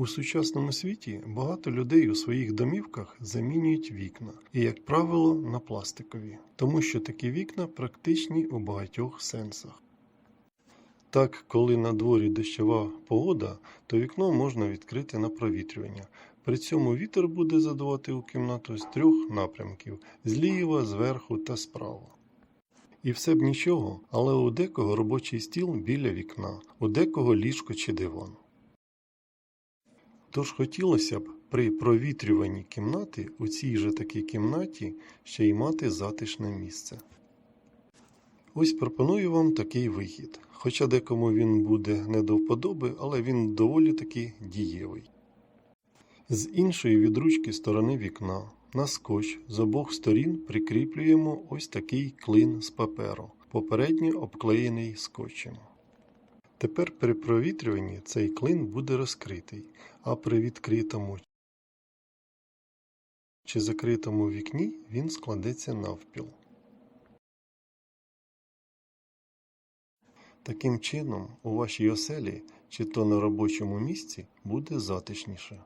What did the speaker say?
У сучасному світі багато людей у своїх домівках замінюють вікна, і, як правило, на пластикові, тому що такі вікна практичні у багатьох сенсах. Так, коли на дворі дощова погода, то вікно можна відкрити на провітрювання. При цьому вітер буде задувати у кімнату з трьох напрямків зліва, зверху та справа. І все б нічого, але у декого робочий стіл біля вікна, у декого ліжко чи диван. Тож хотілося б при провітрюванні кімнати у цій же такій кімнаті ще й мати затишне місце. Ось пропоную вам такий вихід. Хоча декому він буде не до вподоби, але він доволі таки дієвий. З іншої від ручки сторони вікна на скотч з обох сторін прикріплюємо ось такий клин з паперу, попередньо обклеєний скотчем. Тепер при провітрюванні цей клин буде розкритий, а при відкритому чи закритому вікні він складеться навпіл. Таким чином, у вашій оселі чи то на робочому місці буде затишніше.